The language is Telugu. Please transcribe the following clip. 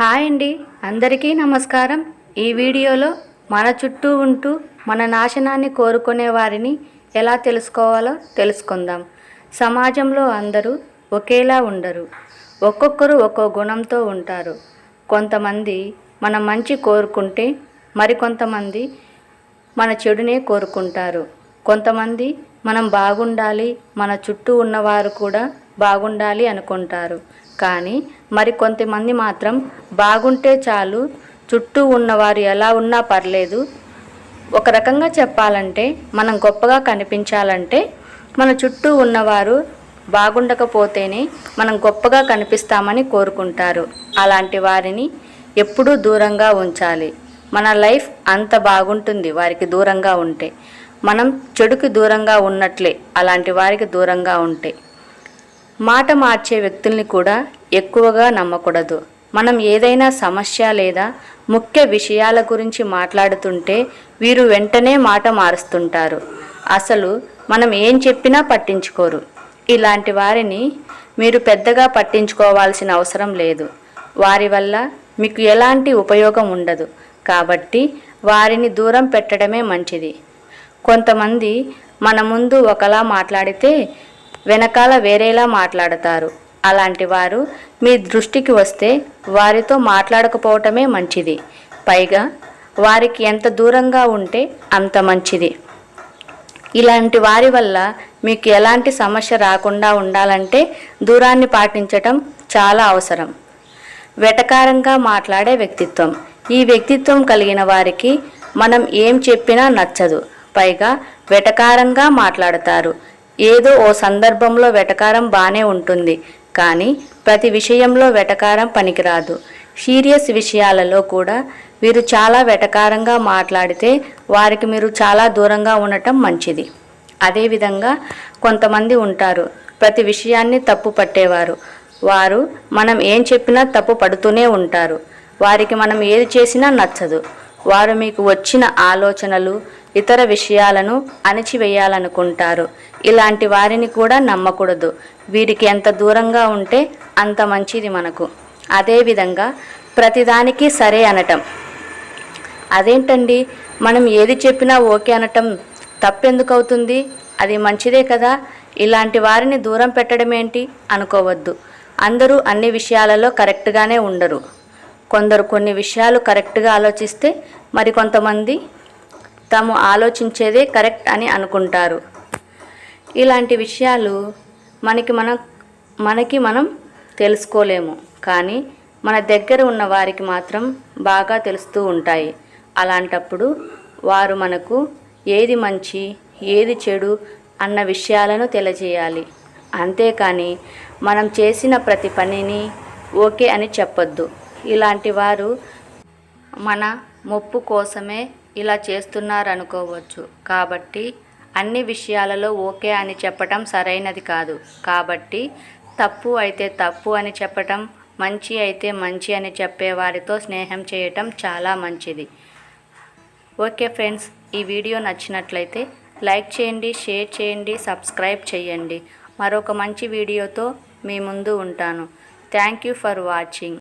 హాయ్ అండి. అందరికీ నమస్కారం. ఈ వీడియోలో మన చుట్టూ ఉంటూ మన నాశనాన్ని కోరుకునే వారిని ఎలా తెలుసుకోవాలో తెలుసుకుందాం. సమాజంలో అందరూ ఒకేలా ఉండరు. ఒక్కొక్కరు ఒక్కో గుణంతో ఉంటారు. కొంతమంది మన మంచి కోరుకుంటే మరికొంతమంది మన చెడునే కోరుకుంటారు. కొంతమంది మనం బాగుండాలి మన చుట్టూ ఉన్నవారు కూడా బాగుండాలి అనుకుంటారు. కానీ మరి కొంతమంది మాత్రం బాగుంటే చాలు చుట్టూ ఉన్నవారు ఎలా ఉన్నా పర్లేదు. ఒక రకంగా చెప్పాలంటే మనం గొప్పగా కనిపించాలంటే మన చుట్టూ ఉన్నవారు బాగుండకపోతేనే మనం గొప్పగా కనిపిస్తామని కోరుకుంటారు. అలాంటి వారిని ఎప్పుడూ దూరంగా ఉంచాలి. మన లైఫ్ అంత బాగుంటుంది వారికి దూరంగా ఉంటే. మనం చెడుకి దూరంగా ఉన్నట్లే అలాంటి వారికి దూరంగా ఉంటే. మాట మార్చే వ్యక్తుల్ని కూడా ఎక్కువగా నమ్మకూడదు. మనం ఏదైనా సమస్య లేదా ముఖ్య విషయాల గురించి మాట్లాడుతుంటే వీరు వెంటనే మాట మారుస్తుంటారు. అసలు మనం ఏం చెప్పినా పట్టించుకోరు. ఇలాంటి వారిని మీరు పెద్దగా పట్టించుకోవాల్సిన అవసరం లేదు. వారి వల్ల మీకు ఎలాంటి ఉపయోగం ఉండదు. కాబట్టి వారిని దూరం పెట్టడమే మంచిది. కొంతమంది మన ముందు ఒకలా మాట్లాడితే వెనకాల వేరేలా మాట్లాడతారు. అలాంటి వారు మీ దృష్టికి వస్తే వారితో మాట్లాడకపోవటమే మంచిది. పైగా వారికి ఎంత దూరంగా ఉంటే అంత మంచిది. ఇలాంటి వారి వల్ల మీకు ఎలాంటి సమస్య రాకుండా ఉండాలంటే దూరాన్ని పాటించటం చాలా అవసరం. వెటకారంగా మాట్లాడే వ్యక్తిత్వం. ఈ వ్యక్తిత్వం కలిగిన వారికి మనం ఏం చెప్పినా నచ్చదు. పైగా వెటకారంగా మాట్లాడతారు. ఏదో ఓ సందర్భంలో వెటకారం బాగానే ఉంటుంది కానీ ప్రతి విషయంలో వెటకారం పనికిరాదు. సీరియస్ విషయాలలో కూడా వీరు చాలా వెటకారంగా మాట్లాడితే వారికి మీరు చాలా దూరంగా ఉండటం మంచిది. అదేవిధంగా కొంతమంది ఉంటారు ప్రతి విషయాన్ని తప్పు పట్టేవారు. వారు మనం ఏం చెప్పినా తప్పు పడుతూనే ఉంటారు. వారికి మనం ఏది చేసినా నచ్చదు. వారు మీకు వచ్చిన ఆలోచనలు ఇతర విషయాలను అణిచివేయాలనుకుంటారు. ఇలాంటి వారిని కూడా నమ్మకూడదు. వీరికి ఎంత దూరంగా ఉంటే అంత మంచిది మనకు. అదేవిధంగా ప్రతిదానికి సరే అనటం. అదేంటండి? మనం ఏది చెప్పినా ఓకే అనటం తప్పెందుకు అవుతుంది అది మంచిదే కదా? ఇలాంటి వారిని దూరం పెట్టడం ఏంటి అనుకోవద్దు. అందరూ అన్ని విషయాలలో కరెక్ట్గానే ఉండరు. కొందరు కొన్ని విషయాలు కరెక్ట్గా ఆలోచిస్తే మరికొంతమంది తాము ఆలోచించేదే కరెక్ట్ అని అనుకుంటారు. ఇలాంటి విషయాలు మనకి మన మనకి మనం తెలుసుకోలేము. కానీ మన దగ్గర ఉన్న వారికి మాత్రం బాగా తెలుస్తూ ఉంటాయి. అలాంటప్పుడు వారు మనకు ఏది మంచి ఏది చెడు అన్న విషయాలను తెలియజేయాలి. అంతేకాని మనం చేసిన ప్రతి పనిని ఓకే అని చెప్పొద్దు. ఇలాంటి వారు మన మొప్పు కోసమే ఇలా చేస్తున్నారనుకోవచ్చు. కాబట్టి అన్ని విషయాలలో ఓకే అని చెప్పటం సరైనది కాదు. కాబట్టి తప్పు అయితే తప్పు అని చెప్పటం మంచి అయితే మంచి అని చెప్పే వారితో స్నేహం చేయటం చాలా మంచిది. ఓకే ఫ్రెండ్స్ ఈ వీడియో నచ్చినట్లయితే లైక్ చేయండి షేర్ చేయండి సబ్స్క్రైబ్ చేయండి. మరొక మంచి వీడియోతో మీ ముందు ఉంటాను. Thank you for watching.